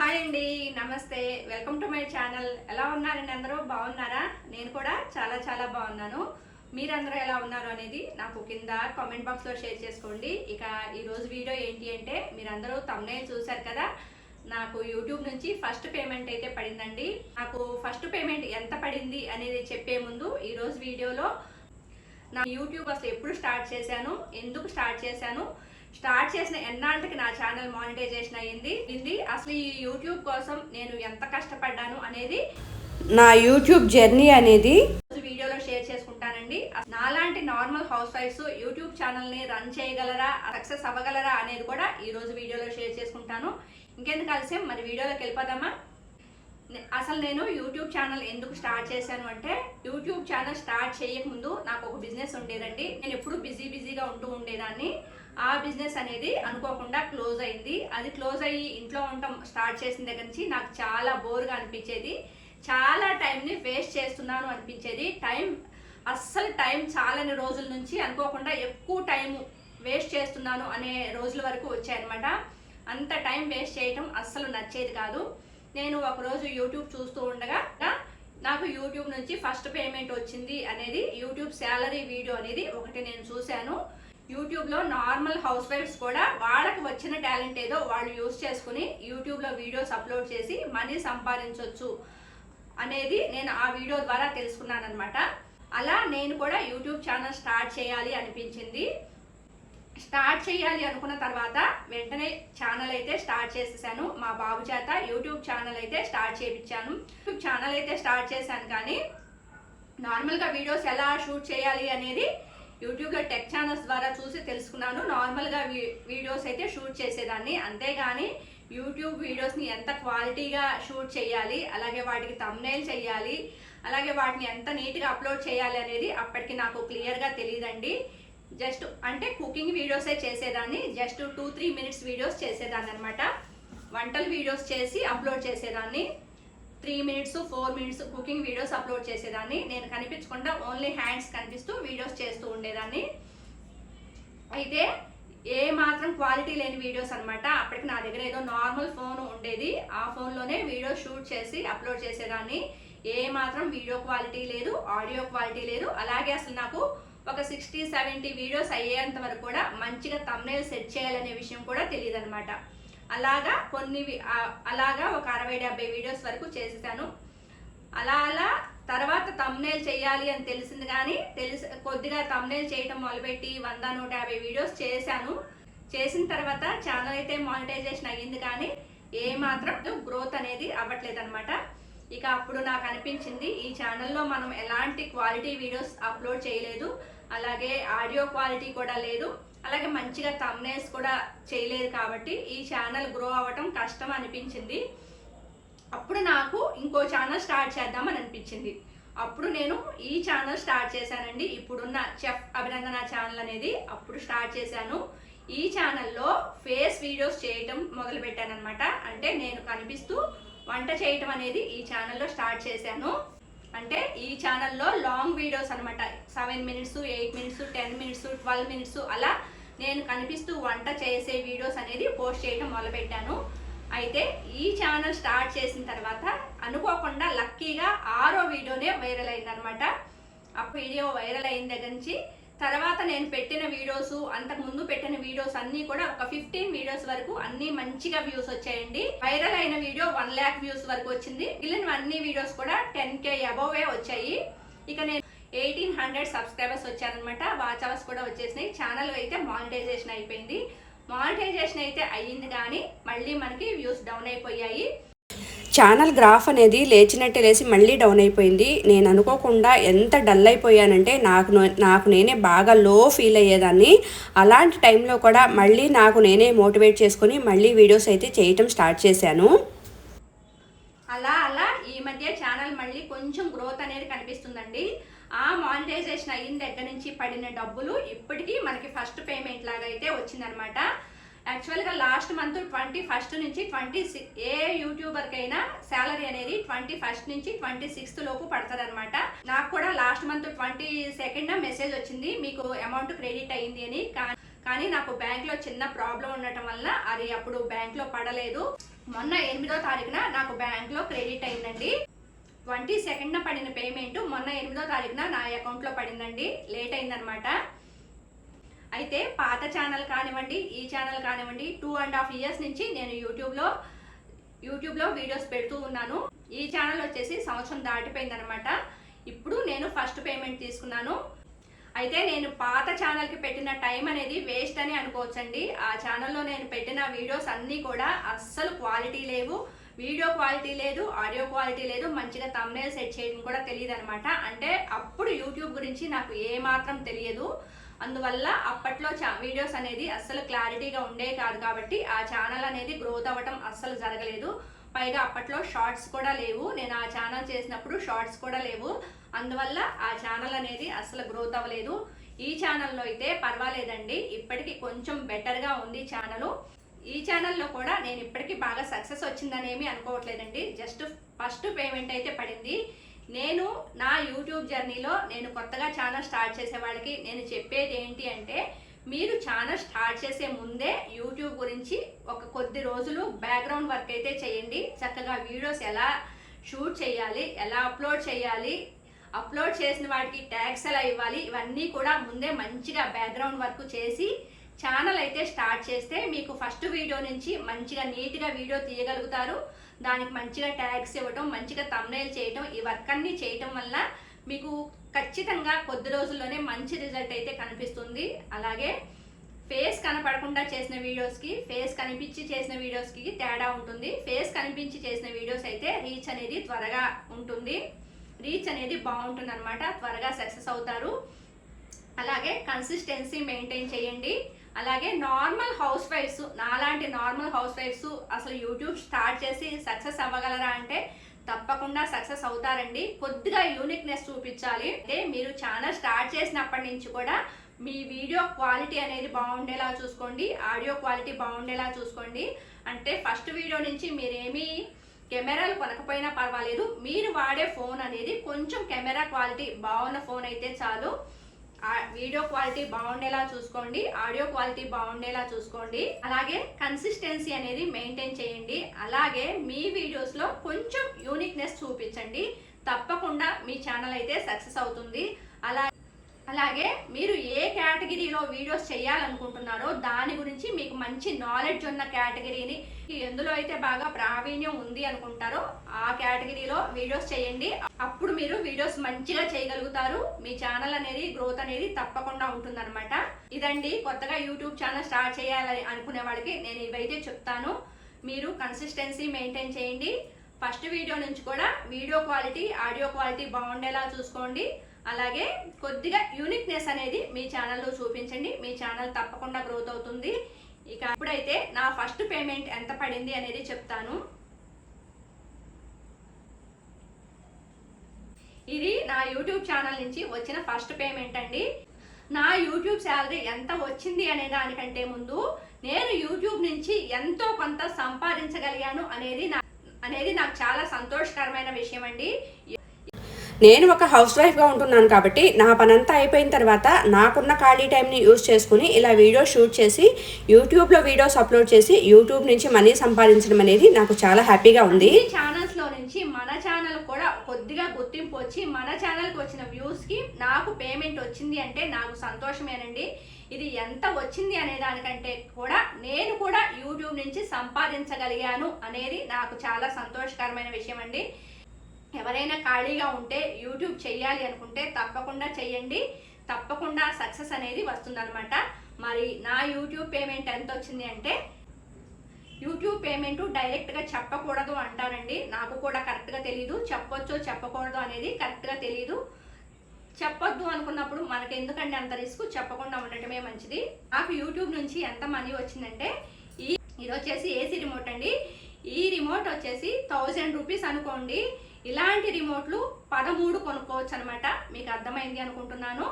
Hi అండి నమస్తే. Welcome to my channel. ఎలా ఉన్నారండి అందరూ? బాగున్నారా? నేను కూడా చాలా చాలా బాగున్నాను. మీరందరూ ఎలా ఉన్నారు అనేది నాకు కింద కామెంట్ బాక్స్లో షేర్ చేసుకోండి. ఇక ఈరోజు వీడియో ఏంటి అంటే మీరందరూ తమ్నే చూశారు కదా? నాకు యూట్యూబ్ నుంచి ఫస్ట్ పేమెంట్ అయితే పడిందండి. నాకు ఫస్ట్ పేమెంట్ ఎంత పడింది అనేది చెప్పే ముందు ఈరోజు వీడియోలో నా యూట్యూబ్ అసలు ఎప్పుడు స్టార్ట్ చేశాను? ఎందుకు స్టార్ట్ చేశాను? స్టార్ట్ చేసిన ఎన్నాళ్ళకి నా ఛానల్ మానిటైజేషన్ అయ్యింది? ఇది అసలు ఈ యూట్యూబ్ కోసం నేను ఎంత కష్టపడ్డాను అనేది నా యూట్యూబ్ జర్నీ అనేది రోజు వీడియోలో షేర్ చేసుకుంటానండి. నాలాంటి నార్మల్ హౌస్ వైఫ్స్ యూట్యూబ్ ఛానల్ని రన్ చేయగలరా సక్సెస్ అవ్వగలరా అనేది కూడా ఈరోజు వీడియోలో షేర్ చేసుకుంటాను. ఇంకెందుకు ఆలస్యం? మరి వీడియోలోకి వెళ్ళిపోదామా? అసలు నేను యూట్యూబ్ ఛానల్ ఎందుకు స్టార్ట్ చేశాను అంటే యూట్యూబ్ ఛానల్ స్టార్ట్ చేయకముందు నాకు ఒక బిజినెస్ ఉండేదండి. నేను ఎప్పుడు బిజీ బిజీగా ఉంటూ ఉండేదాన్ని. ఆ బిజినెస్ అనేది అనుకోకుండా క్లోజ్ అయింది. అది క్లోజ్ అయ్యి ఇంట్లో ఉండటం స్టార్ట్ చేసిన దగ్గర నుంచి నాకు చాలా బోర్గా అనిపించేది. చాలా టైంని వేస్ట్ చేస్తున్నాను అనిపించేది. టైం అస్సలు టైం చాలని రోజుల నుంచి అనుకోకుండా ఎక్కువ టైం వేస్ట్ చేస్తున్నాను అనే రోజుల వరకు వచ్చాయనమాట అంత టైం వేస్ట్ చేయటం అస్సలు నచ్చేది కాదు. నేను ఒకరోజు యూట్యూబ్ చూస్తూ ఉండగా నాకు యూట్యూబ్ నుంచి ఫస్ట్ పేమెంట్ వచ్చింది అనేది యూట్యూబ్ శాలరీ వీడియో అనేది ఒకటి నేను చూశాను. యూట్యూబ్లో నార్మల్ హౌస్ వైఫ్స్ కూడా వాళ్ళకి వచ్చిన టాలెంట్ ఏదో వాళ్ళు యూస్ చేసుకుని యూట్యూబ్లో వీడియోస్ అప్లోడ్ చేసి మనీ సంపాదించవచ్చు అనేది నేను ఆ వీడియో ద్వారా తెలుసుకున్నాను అనమాట అలా నేను కూడా యూట్యూబ్ ఛానల్ స్టార్ట్ చేయాలి అనిపించింది. స్టార్ట్ చేయాలి అనుకున్న తర్వాత వెంటనే ఛానల్ అయితే స్టార్ట్ చేసేసాను. మా బాబు చేత యూట్యూబ్ ఛానల్ అయితే స్టార్ట్ చేయించాను యూట్యూబ్ ఛానల్ అయితే స్టార్ట్ చేశాను కానీ నార్మల్గా వీడియోస్ ఎలా షూట్ చేయాలి అనేది యూట్యూబ్లో టెక్ ఛానల్స్ ద్వారా చూసి తెలుసుకున్నాను. నార్మల్గా వీ- వీడియోస్ అయితే షూట్ చేసేదాన్ని. అంతేగాని యూట్యూబ్ వీడియోస్ని ఎంత క్వాలిటీగా షూట్ చేయాలి అలాగే వాటికి తమ్నైల్ చేయాలి అలాగే వాటిని ఎంత నీట్గా అప్లోడ్ చేయాలి అనేది అప్పటికి నాకు క్లియర్గా తెలియదండి జస్ట్ అంటే కుకింగ్ వీడియోసే చేసేదాన్ని. Just two three minutes videos చేసేదాన్ని అనమాట వంటల వీడియోస్ చేసి అప్లోడ్ చేసేదాన్ని. Three minutes four minutes cooking videos upload చేసేదాన్ని. నేను కనిపించకుండా ఓన్లీ హ్యాండ్స్ కనిపిస్తూ వీడియోస్ చేస్తూ ఉండేదాన్ని. అయితే ఏ మాత్రం క్వాలిటీ లేని వీడియోస్ అనమాట అప్పటికి నా దగ్గర ఏదో నార్మల్ ఫోన్ ఉండేది. ఆ ఫోన్లోనే వీడియో షూట్ చేసి అప్లోడ్ చేసేదాన్ని. ఏ మాత్రం వీడియో క్వాలిటీ లేదు ఆడియో క్వాలిటీ లేదు. అలాగే అసలు నాకు ఒక సిక్స్టీ సెవెంటీ వీడియోస్ అయ్యేంత వరకు కూడా మంచిగా తమ్నేల్ సెట్ చేయాలనే విషయం కూడా తెలియదు అనమాట అలాగా కొన్ని అలాగా ఒక అరవై డెబ్బై వీడియోస్ వరకు చేసేసాను. అలా అలా తర్వాత తమ్నేల్ చేయాలి అని తెలిసింది కానీ తెలిసి కొద్దిగా తమ్నేల్ చేయటం మొదలుపెట్టి వంద నూట యాభై వీడియోస్ చేశాను. చేసిన తర్వాత ఛానల్ అయితే మానిటైజేషన్ అయ్యింది కానీ ఏమాత్రం గ్రోత్ అనేది అవ్వట్లేదు అనమాట ఇక అప్పుడు నాకు అనిపించింది ఈ ఛానల్లో మనం ఎలాంటి క్వాలిటీ వీడియోస్ అప్లోడ్ చేయలేదు. అలాగే ఆడియో క్వాలిటీ కూడా లేదు. అలాగే మంచిగా తమ్నేల్స్ కూడా చేయలేదు కాబట్టి ఈ ఛానల్ గ్రో అవ్వటం కష్టం అనిపించింది. అప్పుడు నాకు ఇంకో ఛానల్ స్టార్ట్ చేద్దామని అనిపించింది. అప్పుడు నేను ఈ ఛానల్ స్టార్ట్ చేశానండి. ఇప్పుడున్న చెఫ్ అభినందన ఛానల్ అనేది అప్పుడు స్టార్ట్ చేశాను. ఈ ఛానల్లో ఫేస్ వీడియోస్ చేయటం మొదలుపెట్టాను అనమాట అంటే నేను కనిపిస్తూ వంట చేయటం అనేది ఈ ఛానల్లో స్టార్ట్ చేశాను. అంటే ఈ ఛానల్లో లాంగ్ వీడియోస్ అనమాట seven minutes eight minutes ten minutes twelve minutes అలా నేను కనిపిస్తూ వంట చేసే వీడియోస్ అనేది పోస్ట్ చేయడం మొదలుపెట్టాను. అయితే ఈ ఛానల్ స్టార్ట్ చేసిన తర్వాత అనుకోకుండా లక్కీగా ఆరో వీడియోనే వైరల్ అయిందనమాట ఆ వీడియో వైరల్ అయిన దగ్గర నుంచి తర్వాత నేను పెట్టిన వీడియోస్ అంతకుముందు పెట్టిన వీడియోస్ అన్నీ కూడా ఒక ఫిఫ్టీన్ వీడియోస్ వరకు అన్ని మంచిగా వ్యూస్ వచ్చాయండి. వైరల్ అయిన వీడియో వన్ ల్యాక్ వ్యూస్ వరకు వచ్చింది. మిగిలిన అన్ని వీడియోస్ కూడా టెన్ కే అబోవే వచ్చాయి. ఇక నేను ఎయిటీన్ హండ్రెడ్ సబ్స్క్రైబర్స్ వచ్చారనమాట వాచ్ అవర్స్ కూడా వచ్చేసినాయి. ఛానల్ అయితే మానిటైజేషన్ అయిపోయింది. మానిటైజేషన్ అయితే అయ్యింది కానీ మళ్ళీ మనకి వ్యూస్ డౌన్ అయిపోయాయి. ఛానల్ గ్రాఫ్ అనేది లేచినట్టే లేచి మళ్ళీ డౌన్ అయిపోయింది. నేను అనుకోకుండా ఎంత డల్ అయిపోయానంటే నాకు నాకు నేనే బాగా లో ఫీల్ అయ్యేదాన్ని. అలాంటి టైంలో కూడా మళ్ళీ నాకు నేనే మోటివేట్ చేసుకొని మళ్ళీ వీడియోస్ అయితే చేయటం స్టార్ట్ చేశాను. అలా అలా ఈ మధ్య ఛానల్ మళ్ళీ కొంచెం గ్రోత్ అనేది కనిపిస్తుందండి. ఆ మానిటైజేషన్ అయిన దగ్గర నుంచి పడిన డబ్బులు ఇప్పటికీ మనకి ఫస్ట్ పేమెంట్ లాగా అయితే వచ్చిందనమాట. యాక్చువల్గా లాస్ట్ మంత్ ట్వంటీ ఫస్ట్ నుంచి ట్వంటీ ఏ యూట్యూబర్కైనా శాలరీ అనేది ట్వంటీ ఫస్ట్ నుంచి ట్వంటీ సిక్స్త్ లోపు పడతారనమాట నాకు కూడా last month twenty second message వచ్చింది మీకు అమౌంట్ క్రెడిట్ అయింది అని. కానీ నాకు బ్యాంక్లో చిన్న ప్రాబ్లం ఉండటం వల్ల అది అప్పుడు బ్యాంక్లో పడలేదు. మొన్న ఎనిమిదో తారీఖున నాకు బ్యాంక్లో క్రెడిట్ అయిందండి. ట్వంటీ సెకండ్న పడిన పేమెంట్ మొన్న ఎనిమిదో తారీఖున నా అకౌంట్లో పడిందండి. లేట్ అయిందనమాట అయితే పాత ఛానల్ కానివ్వండి ఈ ఛానల్ కానివ్వండి టూ అండ్ హాఫ్ ఇయర్స్ నుంచి నేను యూట్యూబ్లో యూట్యూబ్లో వీడియోస్ పెడుతూ ఉన్నాను. ఈ ఛానల్ వచ్చేసి సంవత్సరం దాటిపోయిందనమాట ఇప్పుడు నేను ఫస్ట్ పేమెంట్ తీసుకున్నాను. అయితే నేను పాత ఛానల్కి పెట్టిన టైం అనేది వేస్ట్ అని అనుకోవచ్చండి. ఆ ఛానల్లో నేను పెట్టిన వీడియోస్ అన్నీ కూడా అస్సలు క్వాలిటీ లేవు. వీడియో క్వాలిటీ లేదు ఆడియో క్వాలిటీ లేదు మంచిగా తమ్నేల్ సెట్ చేయడం కూడా తెలియదు అనమాట అంటే అప్పుడు యూట్యూబ్ గురించి నాకు ఏ మాత్రం తెలియదు. అందువల్ల అప్పట్లో చా వీడియోస్ అనేది అస్సలు క్లారిటీగా ఉండే కాదు కాబట్టి ఆ ఛానల్ అనేది గ్రోత్ అవ్వటం అస్సలు జరగలేదు. పైగా అప్పట్లో షార్ట్స్ కూడా లేవు. నేను ఆ ఛానల్ చేసినప్పుడు షార్ట్స్ కూడా లేవు. అందువల్ల ఆ ఛానల్ అనేది అస్సలు గ్రోత్ అవ్వలేదు. ఈ ఛానల్లో అయితే పర్వాలేదండి. ఇప్పటికి కొంచెం బెటర్గా ఉంది ఛానల్. ఈ ఛానల్లో కూడా నేను ఇప్పటికీ బాగా సక్సెస్ వచ్చిందనేమి అనుకోవట్లేదండి. జస్ట్ ఫస్ట్ పేమెంట్ అయితే పడింది. నేను నా యూట్యూబ్ జర్నీలో నేను కొత్తగా ఛానల్ స్టార్ట్ చేసే వాళ్ళకి నేను చెప్పేది ఏంటి అంటే మీరు ఛానల్ స్టార్ట్ చేసే ముందే యూట్యూబ్ గురించి ఒక కొద్ది రోజులు బ్యాక్గ్రౌండ్ వర్క్ అయితే చేయండి. చక్కగా వీడియోస్ ఎలా షూట్ చేయాలి ఎలా అప్లోడ్ చేయాలి అప్లోడ్ చేసిన వాటికి ట్యాగ్స్ ఎలా ఇవ్వాలి ఇవన్నీ కూడా ముందే మంచిగా బ్యాక్గ్రౌండ్ వర్క్ చేసి ఛానల్ అయితే స్టార్ట్ చేస్తే మీకు ఫస్ట్ వీడియో నుంచి మంచిగా నీట్గా వీడియో తీయగలుగుతారు. దానికి మంచిగా ట్యాగ్స్ ఇవ్వటం మంచిగా తమ్నైల్ చేయటం ఈ వర్క్ అన్ని చేయటం వల్ల మీకు ఖచ్చితంగా కొద్ది రోజుల్లోనే మంచి రిజల్ట్ అయితే కనిపిస్తుంది. అలాగే ఫేస్ కనపడకుండా చేసిన వీడియోస్కి ఫేస్ కనిపించి చేసిన వీడియోస్కి తేడా ఉంటుంది. ఫేస్ కనిపించి చేసిన వీడియోస్ అయితే రీచ్ అనేది త్వరగా ఉంటుంది. రీచ్ అనేది బాగుంటుంది అనమాట త్వరగా సక్సెస్ అవుతారు. అలాగే కన్సిస్టెన్సీ మెయింటైన్ చేయండి. అలాగే నార్మల్ హౌస్ వైఫ్స్ నాలాంటి నార్మల్ హౌస్ వైఫ్స్ అసలు యూట్యూబ్ స్టార్ట్ చేసి సక్సెస్ అవ్వగలరా అంటే తప్పకుండా సక్సెస్ అవుతారండి. కొద్దిగా యూనిక్నెస్ చూపించాలి. అంటే మీరు ఛానల్ స్టార్ట్ చేసినప్పటి నుంచి కూడా మీ వీడియో క్వాలిటీ అనేది బాగుండేలా చూసుకోండి. ఆడియో క్వాలిటీ బాగుండేలా చూసుకోండి. అంటే ఫస్ట్ వీడియో నుంచి మీరేమీ కెమెరాలు కొనకపోయినా పర్వాలేదు. మీరు వాడే ఫోన్ అనేది కొంచెం కెమెరా క్వాలిటీ బాగున్న ఫోన్ అయితే చాలు. వీడియో క్వాలిటీ బాగుండేలా చూసుకోండి ఆడియో క్వాలిటీ బాగుండేలా చూసుకోండి. అలాగే కన్సిస్టెన్సీ అనేది మెయింటైన్ చేయండి. అలాగే మీ వీడియోస్లో కొంచెం యూనిక్నెస్ చూపించండి. తప్పకుండా మీ ఛానల్ అయితే సక్సెస్ అవుతుంది. అలా అలాగే మీరు ఏ కేటగిరీలో వీడియోస్ చేయాలనుకుంటున్నారో దాని గురించి మీకు మంచి నాలెడ్జ్ ఉన్న కేటగిరీని ఎందులో అయితే బాగా ప్రావీణ్యం ఉంది అనుకుంటారో ఆ కేటగిరీలో వీడియోస్ చేయండి. అప్పుడు మీరు వీడియోస్ మంచిగా చేయగలుగుతారు. మీ ఛానల్ అనేది గ్రోత్ అనేది తప్పకుండా ఉంటుందన్నమాట. ఇదండి కొత్తగా యూట్యూబ్ ఛానల్ స్టార్ట్ చేయాలని అనుకునే వాళ్ళకి నేను ఇవైతే చెప్తాను. మీరు కన్సిస్టెన్సీ మెయింటైన్ చేయండి. ఫస్ట్ వీడియో నుంచి కూడా వీడియో క్వాలిటీ ఆడియో క్వాలిటీ బాగుండేలా చూసుకోండి. అలాగే కొద్దిగా యూనిక్నెస్ అనేది మీ ఛానల్లో చూపించండి. మీ ఛానల్ తప్పకుండా గ్రోత్ అవుతుంది. ఇక ఇప్పుడైతే నా ఫస్ట్ పేమెంట్ ఎంత పడింది అనేది చెప్తాను. ఇది నా యూట్యూబ్ ఛానల్ నుంచి వచ్చిన ఫస్ట్ పేమెంట్ అండి. నా యూట్యూబ్ శాలరీ ఎంత వచ్చింది అనే దానికంటే ముందు నేను యూట్యూబ్ నుంచి ఎంతో కొంత సంపాదించగలిగాను అనేది నా అనేది నాకు చాలా సంతోషకరమైన విషయం అండి. నేను ఒక హౌస్ వైఫ్గా ఉంటున్నాను కాబట్టి నా పనంతా అయిపోయిన తర్వాత నాకున్న ఖాళీ టైంని యూస్ చేసుకుని ఇలా వీడియో షూట్ చేసి యూట్యూబ్లో వీడియోస్ అప్లోడ్ చేసి యూట్యూబ్ నుంచి మనీ సంపాదించడం అనేది నాకు చాలా హ్యాపీగా ఉంది. ఛానల్స్లో నుంచి మన ఛానల్ కూడా కొద్దిగా గుర్తింపు వచ్చి మన ఛానల్కి వచ్చిన వ్యూస్కి నాకు పేమెంట్ వచ్చింది అంటే నాకు సంతోషమేనండి. ఇది ఎంత వచ్చింది అనే దానికంటే కూడా నేను కూడా యూట్యూబ్ నుంచి సంపాదించగలిగాను అనేది నాకు చాలా సంతోషకరమైన విషయం అండి ఎవరైనా ఖాళీగా ఉంటే యూట్యూబ్ చేయాలి అనుకుంటే తప్పకుండా చేయండి తప్పకుండా సక్సెస్ అనేది వస్తుందనమాట మరి నా యూట్యూబ్ పేమెంట్ ఎంత వచ్చింది అంటే యూట్యూబ్ పేమెంట్ డైరెక్ట్గా చెప్పకూడదు అంటారండి. నాకు కూడా కరెక్ట్గా తెలియదు చెప్పొచ్చో చెప్పకూడదు అనేది కరెక్ట్గా తెలియదు చెప్పొద్దు అనుకున్నప్పుడు మనకి ఎందుకండి అంత రిస్క్? చెప్పకుండా ఉండటమే మంచిది. నాకు యూట్యూబ్ నుంచి ఎంత మనీ వచ్చిందంటే ఈ ఇది వచ్చేసి ఏసీ రిమోట్ అండి. ఈ రిమోట్ వచ్చేసి థౌజండ్ రూపీస్ అనుకోండి. ఇలాంటి రిమోట్లు పదమూడు కొనుక్కోవచ్చు అనమాట మీకు అర్థమైంది అనుకుంటున్నాను.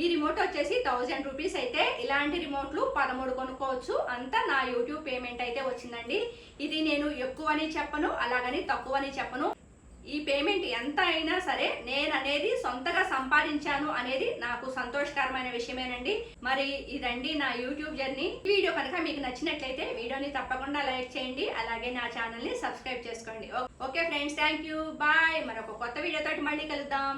ఈ రిమోట్ వచ్చేసి థౌజండ్ రూపీస్ అయితే ఇలాంటి రిమోట్లు పదమూడు కొనుక్కోవచ్చు. అంతా నా యూట్యూబ్ పేమెంట్ అయితే వచ్చిందండి. ఇది నేను ఎక్కువని చెప్పను అలాగని తక్కువని చెప్పను. ఈ పేమెంట్ ఎంత అయినా సరే నేను అనేది సొంతగా సంపాదించాను అనేది నాకు సంతోషకరమైన విషయమేనండి. మరి ఇదండి నా యూట్యూబ్ జర్నీ. వీడియో కనుక మీకు నచ్చినట్లయితే వీడియోని తప్పకుండా లైక్ చేయండి. అలాగే నా ఛానల్ని సబ్స్క్రైబ్ చేసుకోండి. Okay friends thank you. Bye. మరొక కొత్త వీడియోతో మళ్ళీ కలుద్దాం.